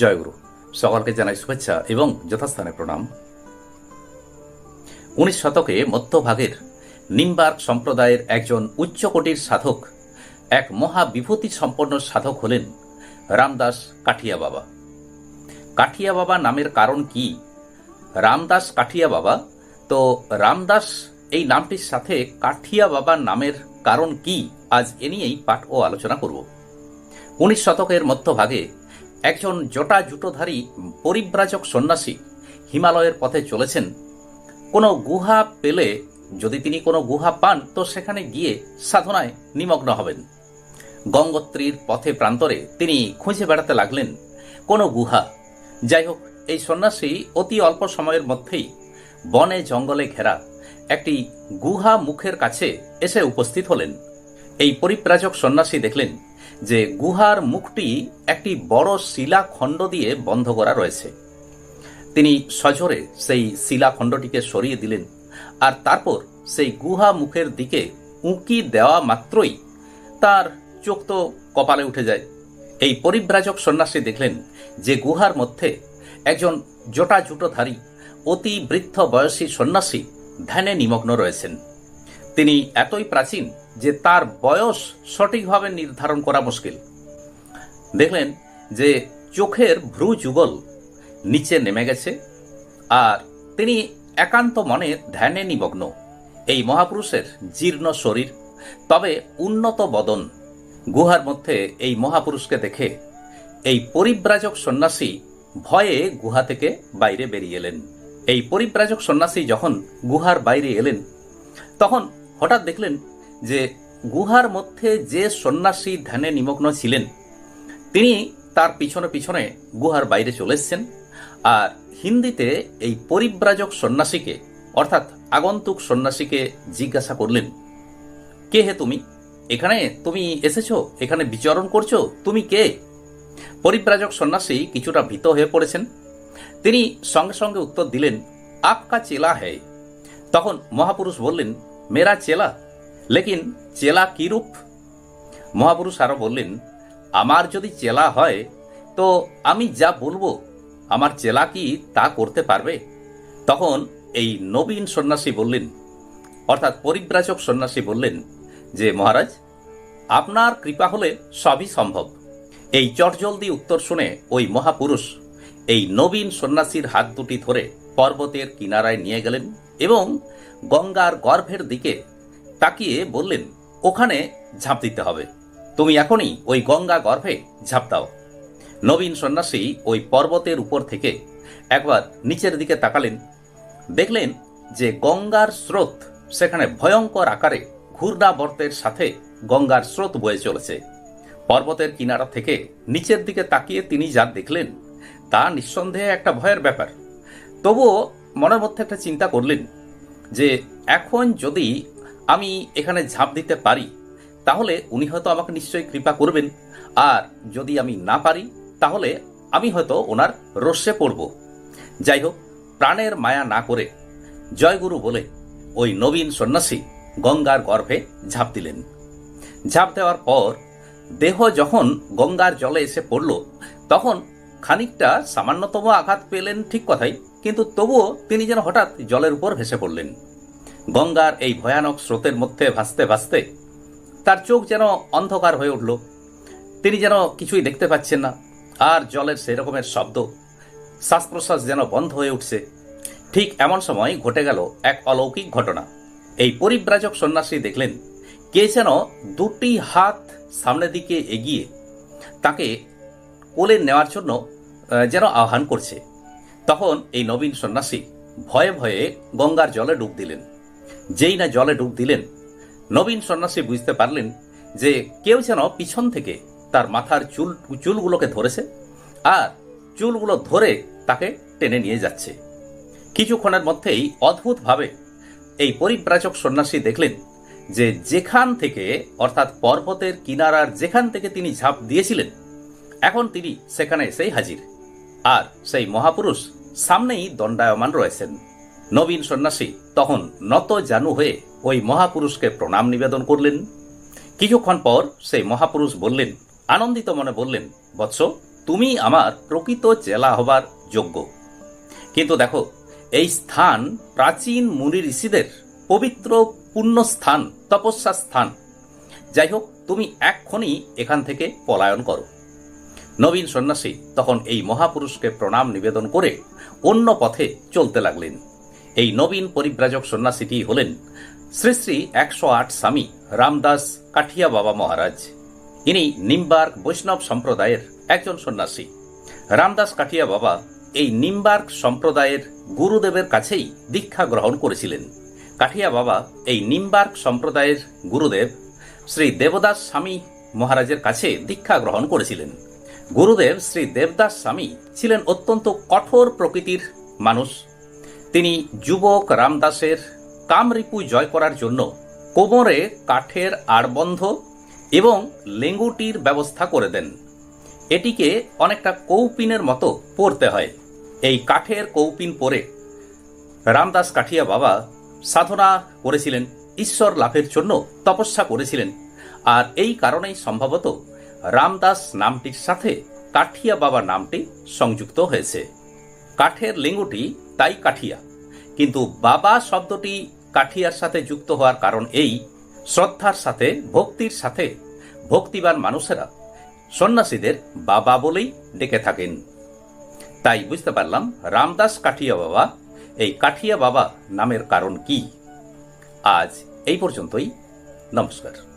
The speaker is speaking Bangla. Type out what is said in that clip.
জয়গুরু। সকলকে জানাই শুভেচ্ছা এবং যথাস্থানে প্রণাম। উনিশ শতকে মধ্যভাগের নিম্বার্ক সম্প্রদায়ের একজন উচ্চকোটির সাধক, এক মহা বিভূতি সম্পন্ন সাধক হলেন রামদাস কাঠিয়া বাবা কাঠিয়া বাবা নামের কারণ কি? রামদাস কাঠিয়া বাবা তো রামদাস এই নামটির সাথে কাঠিয়া বাবা নামের কারণ কি? আজ এ নিয়েই পাঠ ও আলোচনা করব। উনিশ শতকের মধ্যভাগে একজন জটা জুটোধারী পরিব্রাজক সন্ন্যাসী হিমালয়ের পথে চলেছেন। কোনো গুহা পেলে যদি তিনি কোনো গুহা পান, তো সেখানে গিয়ে সাধনায় নিমগ্ন হবেন। গঙ্গোত্রীর পথে প্রান্তরে তিনি খুঁজে বেড়াতে লাগলেন কোনো গুহা। যাই হোক, এই সন্ন্যাসী অতি অল্প সময়ের মধ্যেই বনে জঙ্গলে ঘেরা একটি গুহা মুখের কাছে এসে উপস্থিত হলেন। এই পরিপ্রাজক সন্ন্যাসী দেখলেন যে গুহার মুখটি একটি বড় শিলাখণ্ড দিয়ে বন্ধ করা রয়েছে। তিনি সজোরে সেই শিলাখণ্ডটিকে সরিয়ে দিলেন আর তারপর সেই গুহা মুখের দিকে উঁকি দেওয়া মাত্রই তার চোখ তো কপালে উঠে যায়। এই পরিব্রাজক সন্ন্যাসী দেখলেন যে গুহার মধ্যে একজন জটা জুটোধারী অতি বৃদ্ধ বয়সী সন্ন্যাসী ধ্যানে নিমগ্ন রয়েছেন। তিনি এতই প্রাচীন যে তার বয়স সঠিকভাবে নির্ধারণ করা মুশকিল। দেখলেন যে চোখের ভ্রু যুগল নিচে নেমে গেছে আর তিনি একান্ত মনে ধ্যানে নিমগ্ন। এই মহাপুরুষের জীর্ণ শরীর, তবে উন্নত বদন, গুহার মধ্যে এই মহাপুরুষকে দেখে এই পরিব্রাজক সন্ন্যাসী ভয়ে গুহা থেকে বাইরে বেরিয়ে এলেন। এই পরিব্রাজক সন্ন্যাসী যখন গুহার বাইরে এলেন, তখন হঠাৎ দেখলেন যে গুহার মধ্যে যে সন্ন্যাসী ধ্যানে নিমগ্ন ছিলেন, তিনি তার পিছনে পিছনে গুহার বাইরে চলে এসছেন। আর হিন্দিতে এই পরিব্রাজক সন্ন্যাসীকে, অর্থাৎ আগন্তুক সন্ন্যাসীকে জিজ্ঞাসা করলেন, কে হে তুমি? এখানে তুমি এসেছ? এখানে বিচরণ করছ? তুমি কে? পরিব্রাজক সন্ন্যাসী কিছুটা ভীত হয়ে পড়েছেন। তিনি সঙ্গে সঙ্গে উত্তর দিলেন, আপকা চেলা হ্যায়। তখন মহাপুরুষ বললেন, মেরা চেলা? লেকিন চেলা কি রূপ মহাপুরুষ আরও বললেন, আমার যদি চেলা হয়, তো আমি যা বলব, আমার চেলা কি তা করতে পারবে? তখন এই নবীন সন্ন্যাসী বললেন, অর্থাৎ পরিব্রাজক সন্ন্যাসী বললেন যে, মহারাজ, আপনার কৃপা হলে সবই সম্ভব। এই চটজলদি উত্তর শুনে ওই মহাপুরুষ এই নবীন সন্ন্যাসীর হাত দুটি ধরে পর্বতের কিনারায় নিয়ে গেলেন এবং গঙ্গার গর্ভের দিকে তাকিয়ে বললেন, ওখানে ঝাঁপ দিতে হবে। তুমি এখনই ওই গঙ্গা গর্ভে ঝাঁপ দাও। নবীন সন্ন্যাসী ওই পর্বতের উপর থেকে একবার নিচের দিকে তাকালেন। দেখলেন যে গঙ্গার স্রোত সেখানে ভয়ঙ্কর আকারে ঘূর্ণাবর্তের সাথে গঙ্গার স্রোত বয়ে চলেছে। পর্বতের কিনারা থেকে নিচের দিকে তাকিয়ে তিনি যা দেখলেন, তা নিঃসন্দেহে একটা ভয়ের ব্যাপার। তবুও মনের মধ্যে একটা চিন্তা করলেন যে, এখন যদি আমি এখানে ঝাঁপ দিতে পারি, তাহলে উনি হয়তো আমাকে নিশ্চয়ই কৃপা করবেন। আর যদি আমি না পারি, তাহলে আমি হয়তো ওনার রস্যে পড়ব। যাই হোক, প্রাণের মায়া না করে জয়গুরু বলে ওই নবীন সন্ন্যাসী গঙ্গার গর্ভে ঝাঁপ দিলেন। ঝাঁপ দেওয়ার পর দেহ যখন গঙ্গার জলে এসে পড়ল, তখন খানিকটা সামান্যতম আঘাত পেলেন ঠিক কথাই, কিন্তু তবুও তিনি যেন হঠাৎ জলের উপর ভেসে পড়লেন। গঙ্গার এই ভয়ানক স্রোতের মধ্যে ভাসতে ভাসতে তার চোখ যেন অন্ধকার হয়ে উঠল। তিনি যেন কিছুই দেখতে পাচ্ছেন না, আর জলের সেই রকমের শব্দ শ্বাস প্রশ্বাস যেন বন্ধ হয়ে উঠছে। ঠিক এমন সময় ঘটে গেল এক অলৌকিক ঘটনা। এই পরিব্রাজক সন্ন্যাসী দেখলেন, কে যেন দুটি হাত সামনের দিকে এগিয়ে তাকে কোলে নেওয়ার জন্য যেন আহ্বান করছে। তখন এই নবীন সন্ন্যাসী ভয়ে ভয়ে গঙ্গার জলে ডুব দিলেন। যেই না জলে ডুব দিলেন। নবীন সন্ন্যাসী বুঝতে পারলেন যে কেউ যেন পিছন থেকে তার মাথার চুল, চুলগুলোকে ধরেছে আর চুলগুলো ধরে তাকে টেনে নিয়ে যাচ্ছে। কিছুক্ষণের মধ্যেই অদ্ভুতভাবে এই পরিব্রাজক সন্ন্যাসী দেখলেন যে যেখান থেকে, অর্থাৎ পর্বতের কিনারার যেখান থেকে তিনি ঝাঁপ দিয়েছিলেন, এখন তিনি সেখানে এসেই হাজির। আর সেই মহাপুরুষ সামনেই দণ্ডায়মান রয়েছেন। নবীন সন্ন্যাসী তখন নত জানু হয়ে ওই মহাপুরুষকে প্রণাম নিবেদন করলেন। কিছুক্ষণ পর সেই মহাপুরুষ বললেন, আনন্দিত মনে বললেন, বৎস, তুমি আমার প্রকৃত চেলা হবার যোগ্য। কিন্তু দেখো, এই স্থান প্রাচীন মুনি ঋষিদের পবিত্র পুণ্য স্থান তপস্যা স্থান যাই হোক, তুমি এক্ষুনি এখান থেকে পলায়ন করো। নবীন সন্ন্যাসী তখন এই মহাপুরুষকে প্রণাম নিবেদন করে অন্য পথে চলতে লাগলেন। এই নবীন পরিব্রাজক সন্ন্যাসীটি হলেন শ্রী শ্রী একশো আট স্বামী রামদাস কাঠিয়া বাবা মহারাজ। ইনি নিম্বার্ক বৈষ্ণব সম্প্রদায়ের একজন সন্ন্যাসী। রামদাস কাঠিয়া বাবা এই নিম্বার্ক সম্প্রদায়ের গুরুদেবের কাছেই দীক্ষা গ্রহণ করেছিলেন। কাঠিয়া বাবা এই নিম্বার্ক সম্প্রদায়ের গুরুদেব শ্রী দেবদাস স্বামী মহারাজের কাছে দীক্ষা গ্রহণ করেছিলেন। গুরুদেব শ্রী দেবদাস স্বামী ছিলেন অত্যন্ত কঠোর প্রকৃতির মানুষ। তিনি যুবক রামদাসের কামরিপু জয় করার জন্য কোমরে কাঠের আড়বন্ধ এবং লেঙ্গুটির ব্যবস্থা করে দেন। এটিকে অনেকটা কৌপিনের মতো পরতে হয়। এই কাঠের কৌপিন পরে রামদাস কাঠিয়া বাবা সাধনা করেছিলেন, ঈশ্বর লাভের জন্য তপস্যা করেছিলেন আর এই কারণেই সম্ভবত রামদাস নামটির সাথে কাঠিয়া বাবা নামটি সংযুক্ত হয়েছে। কাঠের লেঙ্গুটি তাই কাঠিয়া। কিন্তু বাবা শব্দটি কাঠিয়ার সাথে যুক্ত হওয়ার কারণ এই, শ্রদ্ধার সাথে, ভক্তির সাথে। ভক্তিবান মানুষেরা সন্ন্যাসীদের বাবা বলেই ডেকে থাকেন। তাই বুঝতে পারলাম, রামদাস কাঠিয়া বাবা, এই কাঠিয়া বাবা নামের কারণ কি। আজ এই পর্যন্তই। নমস্কার।